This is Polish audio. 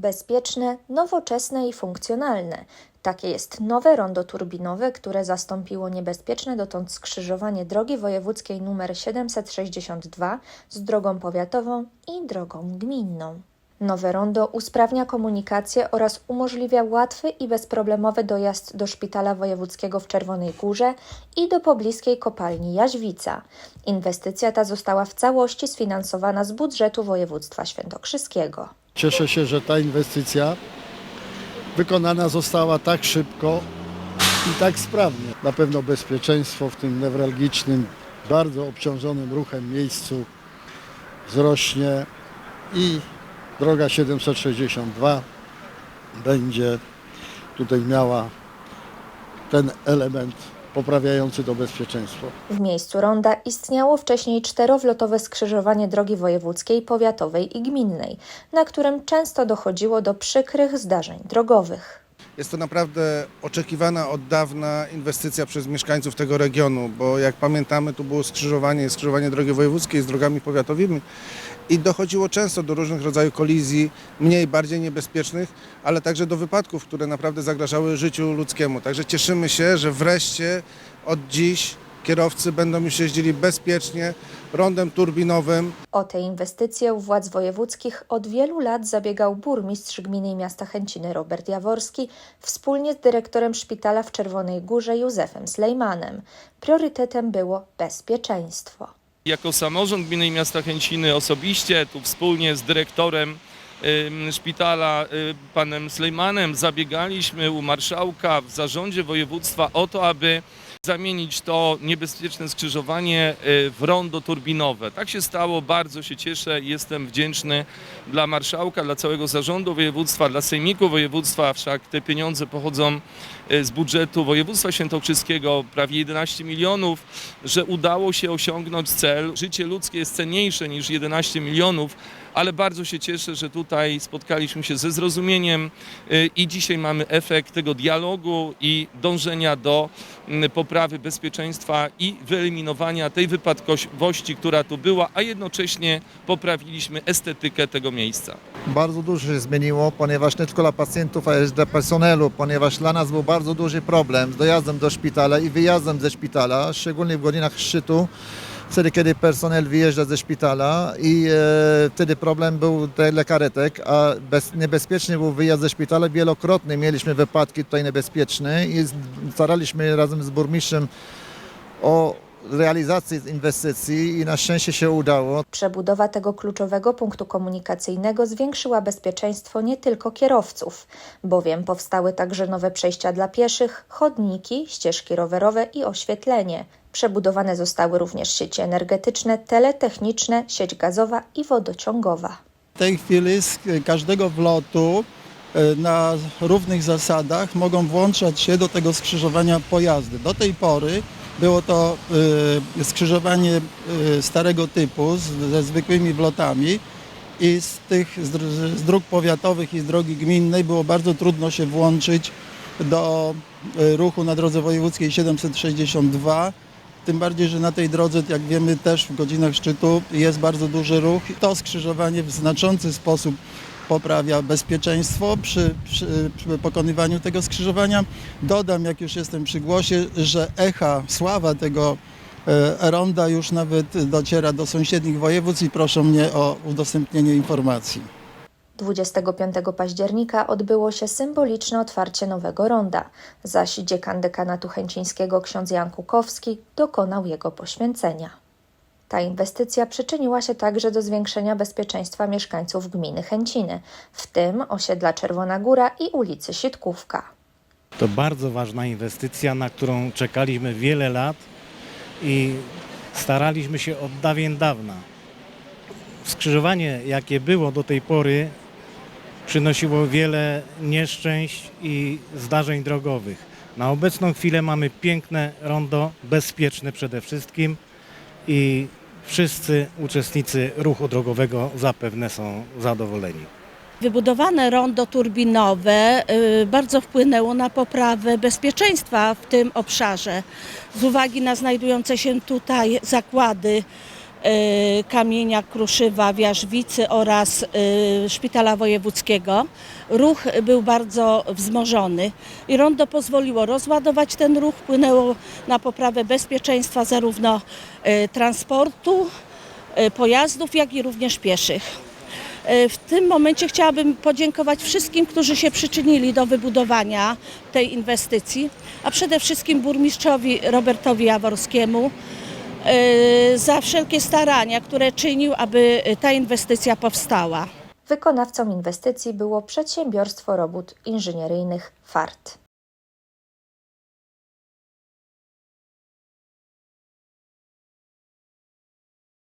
Bezpieczne, nowoczesne i funkcjonalne. Takie jest nowe rondo turbinowe, które zastąpiło niebezpieczne dotąd skrzyżowanie drogi wojewódzkiej nr 762 z drogą powiatową i drogą gminną. Nowe rondo usprawnia komunikację oraz umożliwia łatwy i bezproblemowy dojazd do szpitala wojewódzkiego w Czerwonej Górze i do pobliskiej kopalni Jaźwica. Inwestycja ta została w całości sfinansowana z budżetu województwa świętokrzyskiego. Cieszę się, że ta inwestycja wykonana została tak szybko i tak sprawnie. Na pewno bezpieczeństwo w tym newralgicznym, bardzo obciążonym ruchem miejscu wzrośnie i droga 762 będzie tutaj miała ten element poprawiający to bezpieczeństwo. W miejscu ronda istniało wcześniej czterowlotowe skrzyżowanie drogi wojewódzkiej, powiatowej i gminnej, na którym często dochodziło do przykrych zdarzeń drogowych. Jest to naprawdę oczekiwana od dawna inwestycja przez mieszkańców tego regionu, bo jak pamiętamy, tu było skrzyżowanie, skrzyżowanie drogi wojewódzkiej z drogami powiatowymi i dochodziło często do różnych rodzajów kolizji, mniej, bardziej niebezpiecznych, ale także do wypadków, które naprawdę zagrażały życiu ludzkiemu. Także cieszymy się, że wreszcie od dziś kierowcy będą już jeździli bezpiecznie, rondem turbinowym, O tę inwestycję u władz wojewódzkich od wielu lat zabiegał burmistrz gminy i miasta Chęciny Robert Jaworski wspólnie z dyrektorem szpitala w Czerwonej Górze Józefem Slejmanem. Priorytetem było bezpieczeństwo. Jako samorząd gminy i miasta Chęciny osobiście tu wspólnie z dyrektorem szpitala y, panem Slejmanem zabiegaliśmy u marszałka w zarządzie województwa o to, aby zamienić to niebezpieczne skrzyżowanie y, w rondo turbinowe. Tak się stało, bardzo się cieszę, jestem wdzięczny dla marszałka, dla całego zarządu województwa, dla sejmiku województwa, wszak te pieniądze pochodzą y, z budżetu województwa świętokrzyskiego, prawie 11 milionów, że udało się osiągnąć cel. Życie ludzkie jest cenniejsze niż 11 milionów, ale bardzo się cieszę, że tutaj spotkaliśmy się ze zrozumieniem y, i dzisiaj mamy efekt tego dialogu i dążenia do mm, poprawy bezpieczeństwa i wyeliminowania tej wypadkowości, która tu była, a jednocześnie poprawiliśmy estetykę tego miejsca. Bardzo dużo się zmieniło, ponieważ nie tylko dla pacjentów, ale też dla personelu, ponieważ dla nas był bardzo duży problem z dojazdem do szpitala i wyjazdem ze szpitala, szczególnie w godzinach szczytu, wtedy kiedy personel wyjeżdża ze szpitala i e, wtedy problem był dla karetek, a bez, niebezpieczny był wyjazd ze szpitala. Wielokrotnie mieliśmy wypadki tutaj niebezpieczne i staraliśmy razem z burmistrzem o realizację inwestycji i na szczęście się udało. Przebudowa tego kluczowego punktu komunikacyjnego zwiększyła bezpieczeństwo nie tylko kierowców, bowiem powstały także nowe przejścia dla pieszych, chodniki, ścieżki rowerowe i oświetlenie. Przebudowane zostały również sieci energetyczne, teletechniczne, sieć gazowa i wodociągowa. W tej chwili z każdego wlotu e, na równych zasadach mogą włączać się do tego skrzyżowania pojazdy. Do tej pory było to e, skrzyżowanie e, starego typu ze zwykłymi wlotami i z tych z, dr- z dróg powiatowych i z drogi gminnej było bardzo trudno się włączyć do e, ruchu na drodze wojewódzkiej 762. Tym bardziej, że na tej drodze, jak wiemy, też w godzinach szczytu jest bardzo duży ruch. To skrzyżowanie w znaczący sposób poprawia bezpieczeństwo przy, przy, przy pokonywaniu tego skrzyżowania. Dodam, jak już jestem przy głosie, że echa, sława tego e, ronda już nawet dociera do sąsiednich województw i proszą mnie o udostępnienie informacji. 25 października odbyło się symboliczne otwarcie nowego ronda, zaś dziekan dekanatu chęcińskiego ksiądz Jan Kukowski dokonał jego poświęcenia. Ta inwestycja przyczyniła się także do zwiększenia bezpieczeństwa mieszkańców gminy Chęciny, w tym osiedla Czerwona Góra i ulicy Sitkówka. To bardzo ważna inwestycja, na którą czekaliśmy wiele lat i staraliśmy się od dawien dawna. Skrzyżowanie, jakie było do tej pory, przynosiło wiele nieszczęść i zdarzeń drogowych. Na obecną chwilę mamy piękne rondo, bezpieczne przede wszystkim i wszyscy uczestnicy ruchu drogowego zapewne są zadowoleni. Wybudowane rondo turbinowe y, bardzo wpłynęło na poprawę bezpieczeństwa w tym obszarze. Z uwagi na znajdujące się tutaj zakłady Kamienia, Kruszywa, Wiarzwicy oraz y, Szpitala Wojewódzkiego. Ruch był bardzo wzmożony i rondo pozwoliło rozładować ten ruch, wpłynęło na poprawę bezpieczeństwa zarówno y, transportu, y, pojazdów, jak i również pieszych. W tym momencie chciałabym podziękować wszystkim, którzy się przyczynili do wybudowania tej inwestycji, a przede wszystkim burmistrzowi Robertowi Jaworskiemu za wszelkie starania, które czynił, aby ta inwestycja powstała. Wykonawcą inwestycji było przedsiębiorstwo robót inżynieryjnych FART.